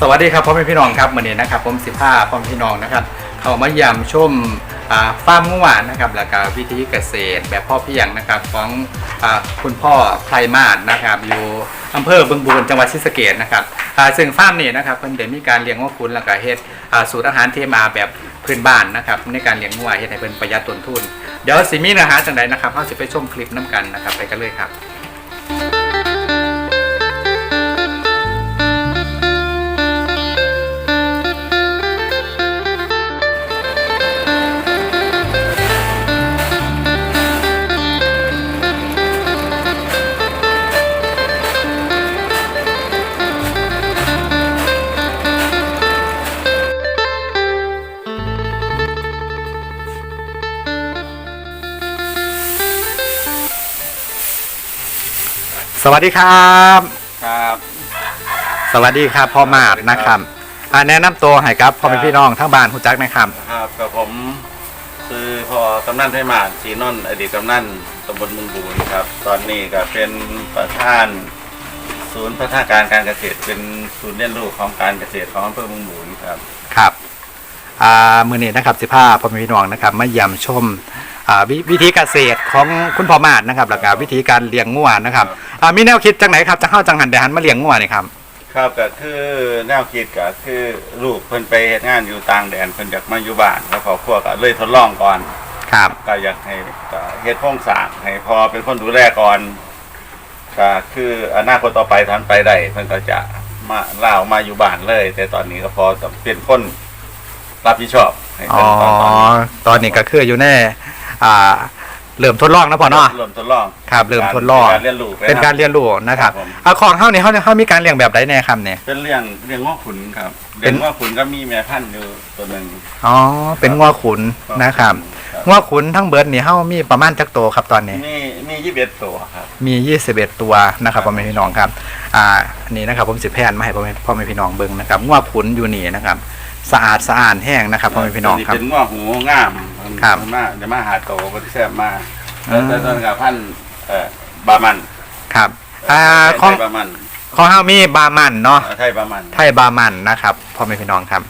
สวัสดีครับพ่อแม่พี่น้องครับวันนี้นะครับผมสิผ้าพ่อแม่พี่น้องนะครับ เขามายามชมอ่าฟาร์มเมื่อวานนะครับแล้วก็วิธีเกษตรแบบพ่อเพียงนะครับของอคุณพ่อไพรมาศนะครับอยู่อำเภอบึงบูรจังหวัดศรีสะเกษนะครับซึ่งฟาร์มนี้นะครับเพิ่นได้มีการเลี้ยงวัวคุณแล้วก็เฮ็ดสูตรอาหารเทมาแบบพื้นบ้านนะครับในการเลี้ยงวัวเฮ็ดให้เพิ่นประหยัดต้นทุน เดี๋ยวสิมีเนื้อหาจังใดนะครับเราสิไปชมคลิปน้กันนะครับไปกันเลยครับ วัสดีครับ ครับ สวัสดีครับพ่อมาดนะครับอ่าแนะนำตัวให้ครับพ่อแม่พี่น้องทั้งบ้านคุณจักนะครับครับกับผมคือพอกำนันไทยหมาดศรีนนท์อดีตกำนันตำบลมุงบูนครับ ตอนนี้ก็เป็นประธาน ศูนย์พัฒนาการการเกษตร เป็นศูนย์เรียนรู้ของการเกษตรของอำเภอมุงบูนครับครับอ่ามือนี้นะครับสิภาพ่อแม่พี่น้องนะครับมาเยี่ยมชมอ่าวิวิธีเกษตรของคุณพ่อมาดนะครับแล้วก็วิธีการเลี้ยงงัวนะครับ อ่ามีแนวคิดจังไหนครับจะเข้าจังหันเดหันมาเลี้ยงงัวนี่ครับ ครับก็คือแนวคิดก็คือลูกเพิ่นไปเฮ็ดงานอยู่ต่างแดนเพิ่นอยากมาอยู่บ้านแล้วครอบครัวก็เลยทดลองก่อน ครับ ก็อยากให้ก็เฮ็ดโครงสร้างให้พอเป็นคนดูแลก่อนก็คืออนาคตต่อไปทันไปได้เพิ่นก็จะมาเล่าวมาอยู่บ้านเลย แต่ตอนนี้ก็พอจะเป็นคนรับผิดชอบให้อ๋เพิ่อนตอนนี้ ตอนนี้ก็คืออยู่ในอ่า เริ่มทดลองนะพ่อเนาะเริ่มทดลองครับเริ่มทดลองการเรียนรู้ไเป็นการเรียนรู้นะครับครับผมอ่าของเฮานี่เฮาเฮามีการเลี้ยงแบบใดแน่ครับเนี่ยเป็นเรื่องเรื่องง้อขุนครับเป็เรื่อนงง้อขุนก็มีแม่พันธุ์อยู่ตัวหนึ่งอ๋อเป็นงัวขุนนะครับครับงัวขุนทั้งเบิดนี่เฮามีประมาณจักโตวครับตอนนี้มีมียี่สิบเอ็ดตัวครับมี21ตัวนะครับพ่อแม่พี่น้องครับอ่าอันนี้นะครับผมสิแพนมาให้พ่อแม่พ่อแม่พี่น้องเบิ่งนะครับงัวขุนอยู่นี่นะครับ สะอาดสะอาดแห้งนะครับพ่อแม่พี่น้องครับเป็นง้อหูงาม ครับมาจะมาหาโตบริแซบมาอ่าแล้วตอนกับพันธุ์เอ่อบามันครับอ่าขไทองยบามันของเฮามีบามันเนาะเอ่อไทยบามันไทยบามันนะครับพ่อแม่พี่น้องครับ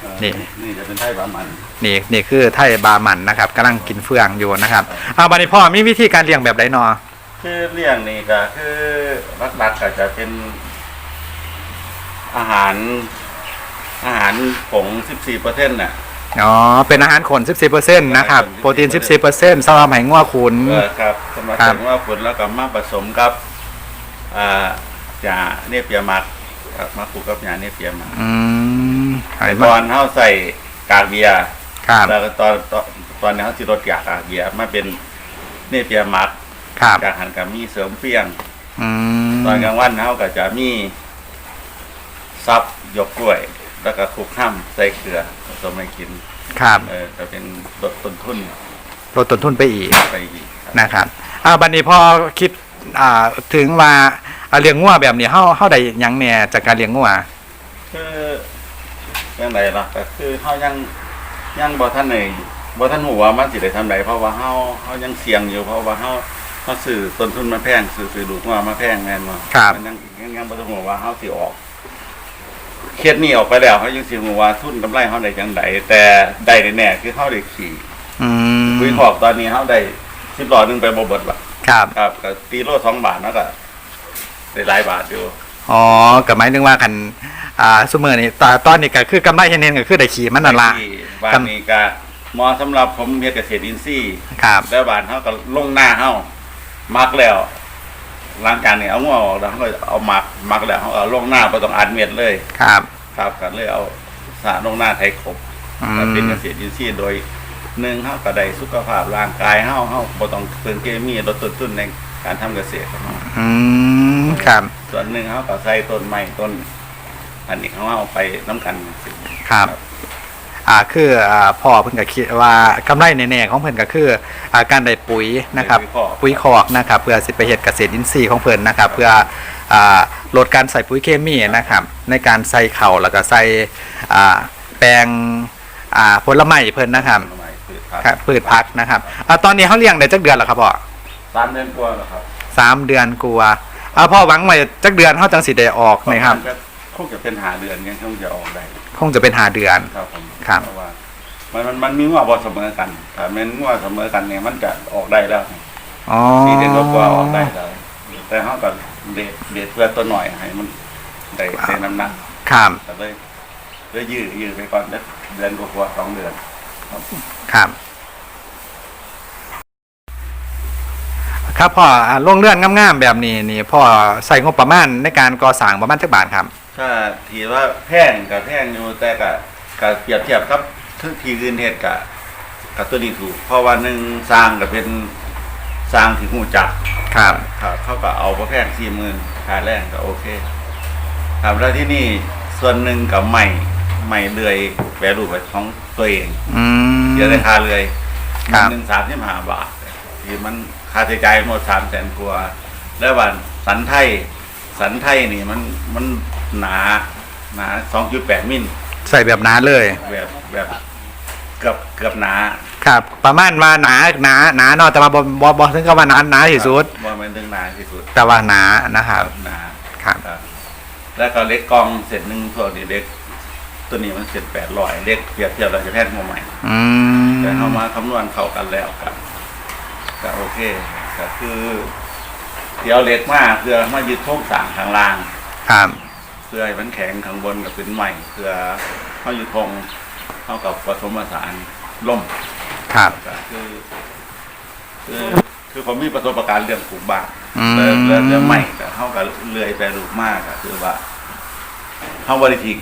เอ่อนี่ นี่จะเป็นไทยบามันนี่นี่คือไทยบามันนะครับกำลังกินเฟืองอยู่นะครับอ่าบัดนี้พ่อมีวิธีการเลี้ยงแบบใดเนาะคือเลี้ยงนี่ก็คือหลักๆก็จะเป็นอาหาร อาหารผง14เปอร์เซ็นต์น่ะ อ๋อ เป็นอาหารขน 14%นะครับ โปรตีน 14%สำหรับให้งัวขุน เออครับสมาครัชิบกว่าผลแล้วก็มาผสมกับอ่าจาเนเปียมักครับมาปลูกกับยาเนเปียมักอืมไอ้ตมาอนเฮาใส่กากเบียร์ครับ แล้วก็ตอนตอนตอนนี้เขาสิลดกากเบียร์มาเป็นเนเปียมักครับ จากหันกับมีเสริมเฟี้ยง อืมตอนกลางวันเขาก็จะมีซับยกกล้วย แล้วก็คลุกข้ามใส่เกลือผสมให้กินครับเออจะเป็นลดต้นทุนลดต้นทุนไปอีกไปอีกครับนะครับอ่าบัดนี้พอคิดอ่าถึงว่าอ่าเลี้ยงงัวแบบนี้เฮาเฮาได้หยังแหน่จากการเลี้ยงงัวคือยังไงล่ะก็คือเขายังยังบ่ท่านไหนบ่ท่านหูว่ามันสิได้ทำไรเพราะว่าเขาเขายังเสี่ยงอยู่เพราะว่าเขาเขาซื้อต้นทุนมาแพงซื้อซื้อลูกว่ามาแพงแม่นบ่ครับมันยังยังยังบ่ต้องหูว่าเขาสิออก เครียดหนี่ออกไปแล้วเขายังสิหูว่าทุนกำไรเขาได้จังไดแต่ได้แน่ๆคือเขาได้ขี่อืมคุยขอบตอนนี้เขาได้10หลอดหนึงไปบ่เบิดล่ะครับ ครับก็ตีโล2บาทแล้วก็ได้หลายบาทอยู่อ๋อก็หมายถึงว่าคันอ่าซุมื้อนี้ตอนตอนนี้ก็คือกำไรเห็นๆก็คือได้ขี่มันนั่นล่ะ ที่บ้านนี้ก็เหมาะสำหรับผมเฮ็ดเกษตรอินทรีย์ครับ แล้วบ้านเขาก็ลงหน้าเขามักแล้ว หล้างการเนี่ยเอางัวออกแล้วเขาก็เอามักมักแล้วเขาก็ลงหน้าไปต้องอัดเม็ดเลย ครับ ครับก็เลยเอาสระลงหน้าไทยครบอืก็เป็นมเกษตรอินทรีย์โดยหนึ่งเขาก็ได้สุขภาพร่างกายเขาเขาบ่ต้องเติมเคมีลดต้นทุนในการทำเกษตรของเขาอืมครับส่วนหนึ่งเขาก็ใส่ต้นไม้ต้น อันนี้เขาเอาไปน้ำกันครับ อ่าคืออ่าพ่อเพิ่นก็คิดว่ากำไรแน่ๆของเพิ่นก็คืออ่าการได้ปุ๋ยนะครับปุ๋ยคอกนะครับเพื่อสิไปเฮ็ดเกษตรอินทรีย์ของเพิ่นนะครับเพื่ออ่าลดการใส่ปุ๋ยเคมีนะครับในการใส่เข่าวแล้วก็ใส่อ่าแปลงอ่าผลไม้เพิ่นนะครับต้นไม้พืชผักครับพืชพักนะครับอ่าตอนนี้เขาเลี้ยงได้จักเดือนแล้วครับพ่อสามเดือนกว่าแล้วครับสามเดือนกลัวาอ่าพ่อหวังไว้จักเดือนเขาจังสิได้ออกไหมครับก็คงจะเป็นหาเดือนยังคงจะออกได้ คงจะเป็นหาเดือน ครับผมครับ เพราะว่ามันมันมันมีงวบอเสมอกันถ้าแมันงวเสมอกันเนี่ยมันจะออกได้แล้วอ๋อสี่เดือนก็กว่าออกได้แล้วแต่เขาก็เด็ดเด็ดเพื่อตัวหน่อยให้มันได้ได้น้ำหนักครับแต่เลยเลยยืดยืดไปก่อนสักเดือนกว่าๆสองเดือน ครับ ครับพ่ออ่าโรงเรือนงามๆแบบนี้นี่พ่อใส่งบประมาณในการก่อสร้างประมาณจักบาทครับ ถ้าถือว่าแพงกับแพงอยู่แต่กับกับเปรียบเทียบครับทุกทีอื่นเหตุกับกับตัวนี้ถูกเพราะว่าหนึ่งสร้างก็เป็นสร้างที่หูจักครับครับเขาก็เอาพระแพงสี่หมื่นค่าแรงก็โอเคครับแล้วที่นี่ส่วนหนึ่งกับใหม่ใหม่เลื่อยแปรรูปของตัวเองอืมเดี๋ยวราคาเลยครับหนึ่งสามสิบห้าบาทที่มันค่าใช้จ่ายหมดสามแสนกว่าแล้ววันสันไทย สันไทยนี่มันมันหนาหนาสองจุดแปดมิลใส่แบบหนาเลย แบบแบบเกือบเกือบหนาครับ ประมาณว่าหนาหนาหนาเนาะแต่ว่าบ่บ่บ่ถึงกับว่าหนาหนาที่สุดว่ามันถึงหนาที่สุด แต่ว่าหนานะครับหนาครับ ครับแล้วก็เล็กกองเสร็จหนึ่งพวกนี้เล็ก ตัวนี้มันเสร็จแปดร้อยเล็กเปรียบเทียบเราจะแพทย์มาใหม่ อืมแต่เข้ามาคำนวณเข้ากันแล้วกันก็โอเคก็คือ เดี๋ยวเล็กมากเพื่อมายึดโค้งสร้างข้างล่าง ครับเพื่อให้มันแข็งข้างบนกับเป็นใหม่เพื่อเข้ายึดโค้งเข้ากับผสมผสานล่มครับก็คือ คือคือผมมีประสบการณ์เรื่องปลูกบ้านอืมเรื่องเรื่องเรื่องใหม่แต่เข้ากับเลื่อยแปรรูปมากก็คือว่าเข้าบริทิ้ง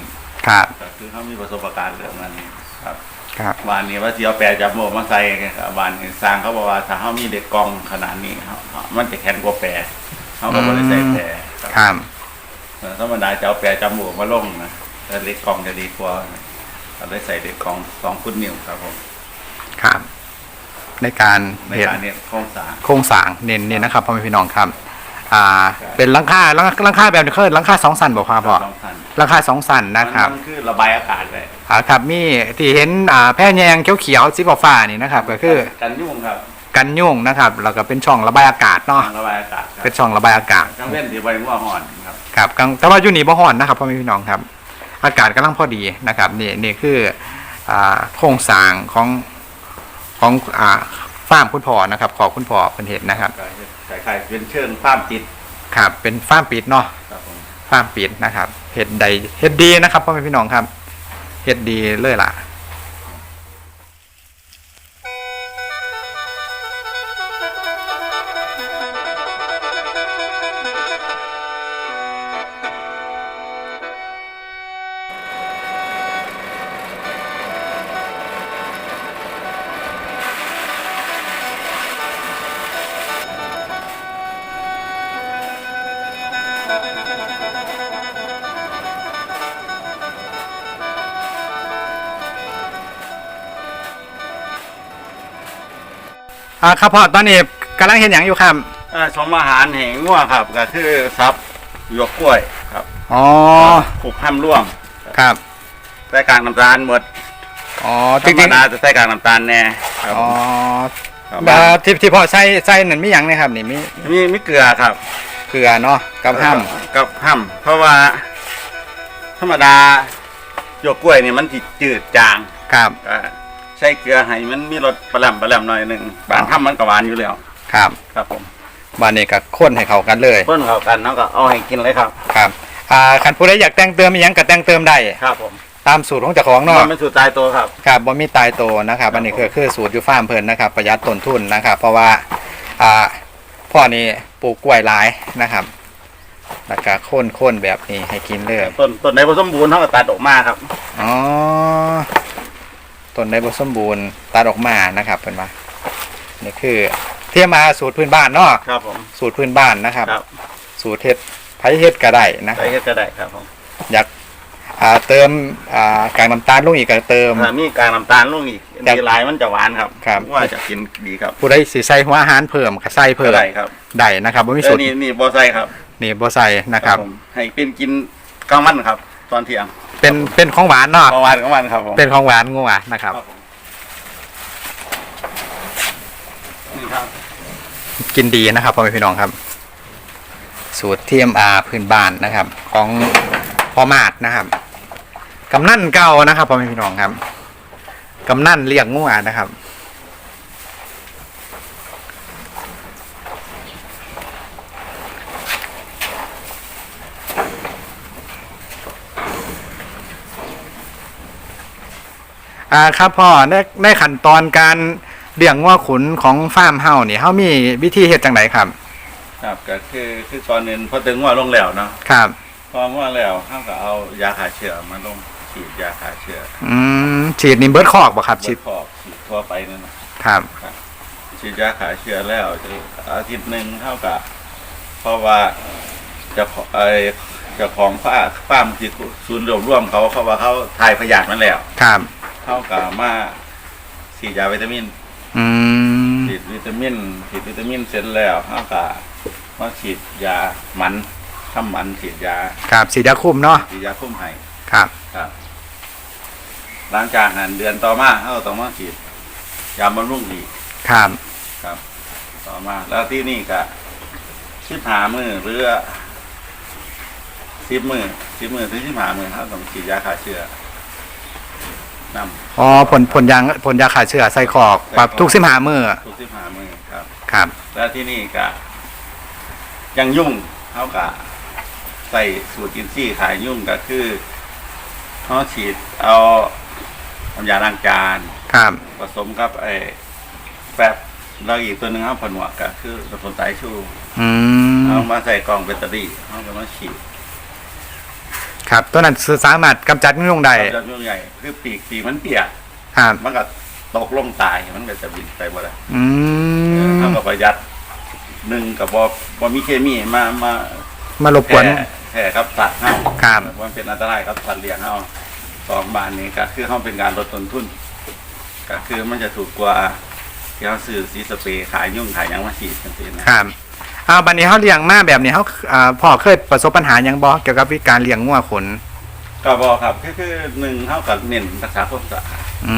ครับก็คือเขามีประสบการณ์เรื่องนั้นครับครั บวานนี้ว่าสิเอาแปรจับโมกมาใส่ครับวานนี้สร้างเขาบอกว่าถ้าเขามีเด็กกองขนาดนี้เขาเขามันจะแข็งกว่าแปรเขาก็บริใส่แปรครับครับเออธรรมดาจะเอาแปรจับโมกมาลงนะแต่เล็กกองจะดีกว่าก็เลยใส่เด็กกองสองฟุตนิ้วครับผมครับในการในเห็นการเนี่ยโครงสร้างโครงสร้างเน้นเนี่ยนะครับพ่อแม่พี่น้องครับ อ่าครับเป็นหลังคาหลังหลังคาแบบนี้คือหลังคาสองสันบอกครับพ่อสองพันหลังคาสองสันนะครับมันคือระบายอากาศเลยอ่าครับมีที่เห็นอ่าแพร่แยงเขียวๆสีฟ้าๆนี่นะครับ ก็คือกันยุ่งครับกันยุ่งนะครับแล้วก็เป็นช่องระบายอากาศเนาะระบายอากาศครับเป็นช่องระบายอากาศทั้งเว้นที่ใบงัวห่อนครับครับกลางแต่ว่าอยู่นี่บ่ฮ้อนนะครับพ่อแม่พี่น้องครับ อากาศกำลังพอดีนะครับนี่นี่คืออ่าโครงสร้างของของอ่าฟาร์มคุณพ่อนะครับ ขอคุณพ่อเป็นเห็นนะครับก็เฮ็ด คล้ายๆเป็นเชิงฟ้าร์มจิตครับเป็นฟาร์มปิดเนาะครับผมฟาร์มปิดนะครับเห็ดใดเห็ดดีนะครับพ่อแม่พี่น้องครับเห็ดดีเลยล่ะ อ่าครับพ่อตอนนี้กำลังเห็นอย่างอยู่ครับอ่าสมอาหารแห่งงัวครับ ก็คือซับหยวกกล้วยครับอ๋อผูกห้ามร่วงครับใส่กลางน้ำตาลหมดอ๋อธจรรมริงดาจะใส่กลางน้ำตาลแน่ครับๆอ๋อครับอ่าที่ที่พ่อใส่ใส่นั่นมีหยังนะครับนี่มีมีมีเกลือครับ เกลือเนาะกับห้ามกับห้ามเพราะว่า ธรรมดาหยวกกล้วยนี่มันสิจืดจางครับก็ ใส่เกลือให้มันมีรสปลาแหลมปลาแหลมหน่อยหนึ่งบานห้ามมันก็หวานอยู่แล้ว ครับครับผมวันนี้ก็ข้นให้เข้ากันเลยเพิ่นเข้ากันเนาะก็เอาให้กินเลยครับ ครับอ่าคันผู้ใดอยากแต่งเติมมีหยังก็แต่งเติมได้ครับผมตามสูตรของเจ้าของเนาะมันเป็นสูตรตายตัวครับครับบ่มีตายโตวนะครับอันนี้คือคือสูตรอยู่ฟาร์มเพิ่นนะครับ ประหยัดต้นทุนนะครับ เพราะว่าอ่าพ่อนี่ปลูกกล้วยหลายนะครับแล้วก็ข้นข้นแบบนี้ให้กินเลยต้นต้นไหนผสมบูรณ์เท่ากับตัดออกมาครับอ๋อ ต้นได้บ่สมบูรณ์ตัดออกมานะครับเพิ่นว่านี่คือเทียมมาสูตรพื้นบ้านเนาะครับผมสูตรพื้นบ้านนะครับ ครับสูตรเฮ็ดไผเฮ็ดก็ได้นะคใส่รับเฮ็ดก็ได้ครับผมอยากอ่าเติมอ่ากากน้ำตาลลงอีกก็เติม ถ้ามีกากน้ำตาลลงอีกครับดีหลายมันจะหวานครับครับ ว่าจะกินดีครับผู้ใดสิใส่หัวอาหารเพิ่มก็ใส่เพิ่มก็ได้ครับได้นะครับบ่มีเอสูอตรนี่นี่บ่ใส่ครับนี่บ่ใส่นะครับผมให้เป็นกินกลางวันครับ ตอนเที่ยง เป็นเป็นของหวานเนาะกลางวันกลางวันครับผมเป็นของหวานงัวนะครับ ครับผมนี่ครับกินดีนะครับพ่อแม่พี่น้องครับ สูตร TMR พื้นบ้านนะครับ ของพอมาดนะครับกำนันเก่านะครับพ่อแม่พี่น้องครับกำนันเลี้ยงงัวนะครับ อ่าครับพ่อในในขั้นตอนการเลี้ยงงัวขุนของฟาร์มเฮานี่เฮามีวิธีเฮ็ดจังไดครับ ครับก็คือคือตอนนึงพอถึงว่าลงแล้วเนาะครับพอว่าแล้วเขาก็เอายาฆ่าเชื้อมาลงฉีดยาฆ่าเชื้ออืมฉีดนี่เบิดคอกบ่ครับฉีดเบิดขอบฉีดทั่วไปนั่นนะครับฉีดยาฆ่าเชื้อแล้วจะอาทิตย์หนึ่งเท่ากับเพราะว่าเจะไอเจ้าของฟ้าฟาร์มที่ศูนย์รวมร่วมเขาเขาว่าเขาถ่ายพยาธิมันแล้วครับ เท่ากับมาฉีดยาวิตามินอืมฉีดวิตามินฉีดวิตามินเสร็จแล้วเท่ากับมาฉีดยาหมันทำหมันฉีดยาครับฉีดยาคุมเนาะฉีดยาคุ้มไห้ครับครับหลังจากนั้นเดือนต่อมาเขาต้องมาฉีดยาบำรุงอีกครับครับ ต่อมา แล้วที่นี่ก็สิบหามือหรือสิบมือสิบมือถึงสิบหามือเขาต้องฉีดยาฆ่าเชื้อ นำอ๋อผลผลยางผลยาขาเชื้อใส่คอกปรับทุกสิบห้ามื้อทุกสิบหามือครับ ครับ แล้วที่นี่ก็ยังยุ่งเขาก็ใส่สูตรอินทรีย์ขายยุ่งก็คือเขาฉีดเอาน้ำยาล้างจานครับผสมกับไอ้แฟบแล้วอีกตัวหนึ่งเขาผนวกก็คือผสมสายชูอืมเอามาใส่กล่องแบตเตอรี่เขาก็มาฉีด ครับ ตัวนั้นสามารถกำจัดงูลงได้จะยุ่งใหญ่คือปีกปีกมันเปียกครับ มันก็ตกลงตายมันก็จะบินไปหมดเลยอืม เขาก็ประหยัดหนึ่งกับบอบอมีเคมีมามามา รบกวนแผ่แผ่ครับสัตว์เฮาครับ มันเป็นอันตรายครับสัตว์เลี้ยงเฮาสองบานนี้ก็คือเฮาเป็นการลดต้นทุนก็คือมันจะถูกกว่าที่เขาซื้อสีสเปรย์ขายยุ่งขายหยังมาฉีดกันเองนะครับ เอาบัดนี้เฮาเลี้ยงมาแบบนี้เฮาอ่าพ่อเคยประสบปัญหาหยังบ่เกี่ยวกับวิธีการเลี้ยงงัวขน ก็บอกครับคือคือหนึ่งเท่ากับเน้นรักษาความสะอาดอื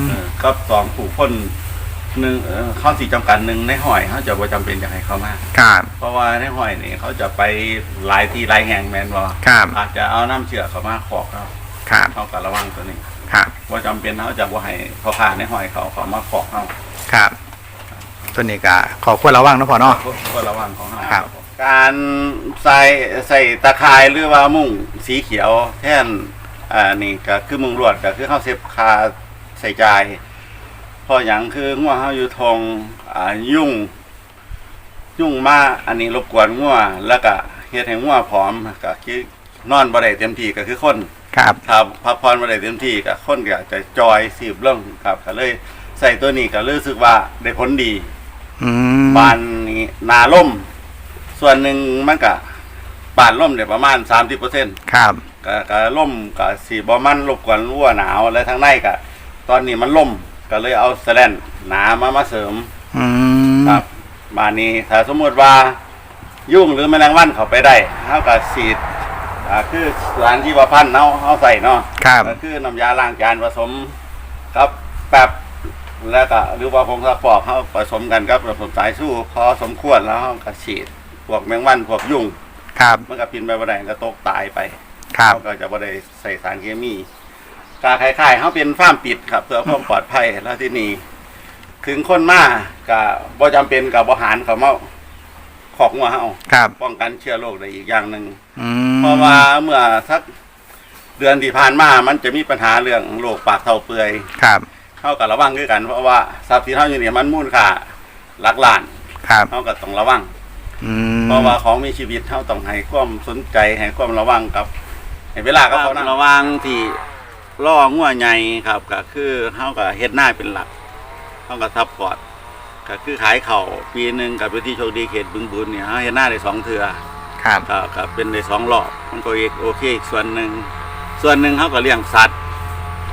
ม เออก็สองผูกพ่นหนึ่งเอ่อเข้าสีจำกัดหนึ่งในหอยเขาจะบ่จำเป็นอยากให้เขามาครับเพราะว่าในหอยนี่เขาจะไปหลายที่หลายแห่งแมนบ่ครับอาจจะเอาน้ำเชื่อเขามาขอกเขาครับเขากับระวังตัวนี้ครับว่าจำเป็นเขาจะบ่ให้เขาผ่านในหอยเขาเขามาขอกเขาครับ ตัวนี้ก็ขอควรระวังเนาะพ่อเนาะก็ระวังของเขาครับ การใส่ใส่ตะข่ายหรือว่ามุ้งสีเขียวแท่นอ่านี่ก็คือมุ้งลวดก็คือเขาเซฟคาใส่ใจายเพราะอย่างคืองัวเขาอยู่ทงอ่ายุ่ง ยุ่งมาอันนี้รบกวนงัวแล้วก็เฮ็ดให้งัวผอมก็คือนอนบ่ได้เต็มที่ก็คือคนครับถ้าพักผ่อนบ่ได้เต็มที่ก็คนก็จะจอยสีบเรื่องครับก็เลยใส่ตัวนี้ก็รู้สึกว่าได้ผลดี อืมบานนี้นาล่ม ส่วนหนึ่งมันก็บานล่มได้ประมาณ30%ครับก็ก็ล่มก็สีบ่มันรบกวนรั่วหนาวและทางในก็ตอนนี้มันล่มก็เลยเอาแสแลนหนามามาเสริม อืมครับบานนี้ถ้าสมมติว่ายุ่งหรือแมลงวันเข้าไปได้เฮาก็ฉีดอ่าคือสารที่ว่าพันธุ์เนาเฮาใส่เนาะครับ ก็คือน้ำยาล้างจานผสมกับแป๊บ แล้วก็หรือว่าผงซักฟอกเขาผสมกันกับผสมสายสู้พอสมควรแล้วเขาก็ฉีดพวกแมงวันพวกยุงครับมันก็พินไปบ่ได้ก็ตกตายไปครับเขาก็จะบ่ได้ใส่สารเคมีกาคล้ายๆเขาเป็นฟาร์มปิดครับ เพื่อความปลอดภัยแล้วที่นี่ถึงคนมาก็บ่จำเป็นกับบ่หารเขามาขอกงัวเฮาครับป้องกันเชื้อโรคได้อีกอย่างหนึ่งอืมเพราะว่าเมื่อสักเดือนที่ผ่านมามันจะมีปัญหาเรื่องโรคปากเท่าเปื่อยครับ เท่ากับระวังด้วยกัน เพราะว่าทรัพย์สินเท่าอยู่เนี่ยมันมูลค่าหลักล้านครับเท่ากับต้องระวังอืมเพราะว่าของมีชีวิตเท่าต้องให้ความสนใจให้ความระวังกับให้เวลากับเขานะระวังที่ล่องัวใหญ่ครับก็คือเท่ากับเฮ็ดหน้าเป็นหลักเท่ากับซัพพอร์ตก็คือขายเข่าวปีหนึ่งกับพื้นที่โชคดีเขตบึงบุญเนี่ยเฮาเฮ็ดหน้าได้สองเทือครับก็ก็เป็นในสองรอบมันก็อีกโอเคอีกส่วนหนึ่งส่วนหนึ่งเขาก็เลี้ยงสัตว์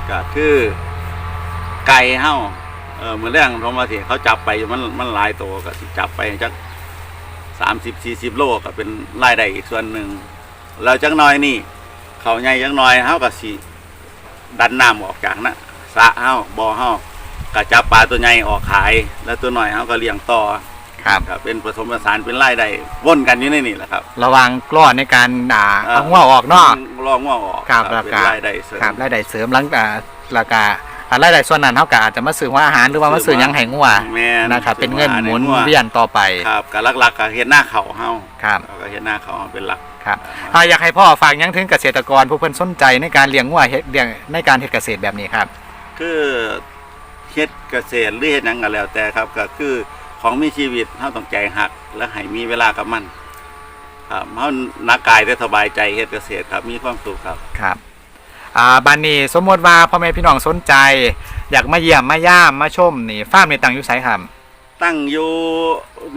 ก็คือ ไก่เฮาเออเหมือนเรื่องธรรมะเถเขาจับไปมันมันหลายตัวก็สิจับไปจักสามสิบสี่สิบโลก็เป็นรายได้อีกส่วนหนึ่งแล้วจักหน้อยนี่ เขาใหญ่จักหน้อยเฮาก็สิดันน้ำออกจากนะสระเฮาบ่อเฮาก็จับปลาตัวใหญ่ออกขาย แล้วตัวน้อยเฮาก็เลี้ยงต่อคครับครับเป็นผสมผสานเป็นไล่ได้วนกันอยู่ในนี่แหละครับ ระวังกล้อในการอ่าเอาหัวออกเนาะลองว่าออกครับเป็นแล้วก็ไล่ได้เสริมครับรายได้เสริมหลังจากแล้วก็อ่า รายได้ส่วนนั้นเท่ากับอาจจะมาซื้อหัวอาหารหรือว่ามาซื้อหยังให้งัวแม่นนะครับเป็นเงินหมุนซื้ออาหารให้งัวเวียนต่อไปครับกับหลักๆก็เฮ็ดหน้าเขาเฮาครับเราก็เฮ็ดหน้าเขาเฮาเป็นหลักครับอ่าอยากให้พ่อฝากหยังถึงเกษตรกรผู้เพิ่นสนใจในการเลี้ยงงัวเฮ็ดเลี้ยงในการเฮ็ดเกษตรแบบนี้ครับ คือเฮ็ดเกษตรหรือเฮ็ดหยังก็แล้วแต่ครับก็คือของมีชีวิตเฮาต้องใจหักและให้มีเวลากับมันครับเฮานักกายได้สบายใจเฮ็ดเกษตรครับมีความสุขครับครับ อ่าบันนี้สมมติว่าพ่อแม่พี่น้องสนใจ อยากมาเยี่ยมมาย่ามมาชมนี่ฟาร์มในตังอยู่ไสครับตั้งอยู่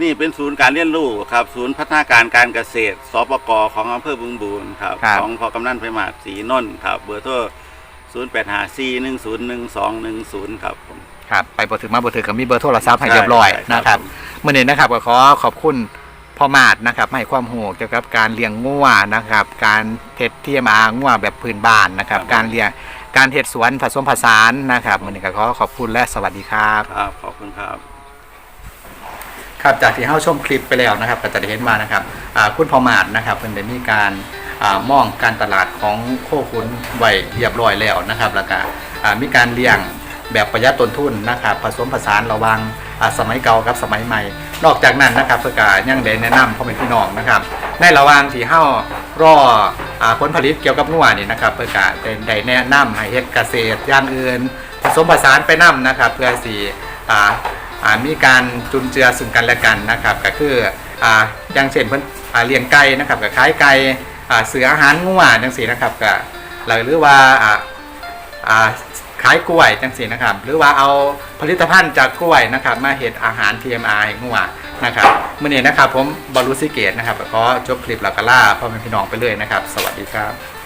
นี่เป็นศูนย์การเรียนรู้ครับ ศูนย์พัฒนาการการเกษตรสปกของอำเภอบึงบูรณ์ครับครับ ของพอกำนันไพมาศศรีนนท์ครับ เบอร์โทร0 8 5 4 1 0 1 2 1 0 ครับผมครับไปบ่ถึงมาบ่ถึงก็มีเบอร์โทรศัพท์ให้เรียบร้อยใช่นะครับผมมื่อนี้นะครับก็ขอขอบคุณ พ่อมาดนะครับให้ความรู้เกี่ยวกับการเลี้ยงงัวนะครับ การเทศเทียมอางัวแบบพื้นบ้านนะครับ การเลี้ยงการเทศสวนผสมผสานนะครับมื่อนี้ก็ขอขอบคุณและสวัสดีครับ ครับ ขอบคุณครับ ครับจากที่เฮาชมคลิปไปแล้วนะครับก็จะได้เห็นมานะครับอ่าคุณพ่อมาดนะครับเพิ่นได้มีการอ่ามองการตลาดของโคขุนไว้เรียบร้อยแล้วนะครับ แล้วก็อ่ามีการเลี้ยง แบบประหยัดต้นทุนนะครับผสมผสานระหวังอ่าสมัยเก่ากับสมัยใหม่ นอกจากนั้นนะครับเพื่อการยังได้แนะนำพ่อแม่พี่น้องนะครับในระหว่างที่เฮารออ่าผลผลิตเกี่ยวกับงัวนี่นะครับเพื่อการได้แนะนำให้เฮ็ดเกษตรอย่างอื่น ผสมผสานไปนํนะครับเพื่อสีอ่มีการจุนเจือซึ่งกันและกันนะครับก็คืออย่างเช่นเพิ่นอ่าเลี้ยงไก่นะครับก็ขายไก่เสืออาหารงัวจังซี่นะครับก็หรือว่า ขายกล้วยจังสีนะครับ หรือว่าเอาผลิตภัณฑ์จากกล้วยนะครับ มาเห็ดอาหาร TMI งัวนะครับมื้อนี้นะครับผมบอลลูซิเกตนะครับก็ขอจบคลิปแล้วก็ล่าพ่อแม่พี่น้องไปเลยนะครับ สวัสดีครับ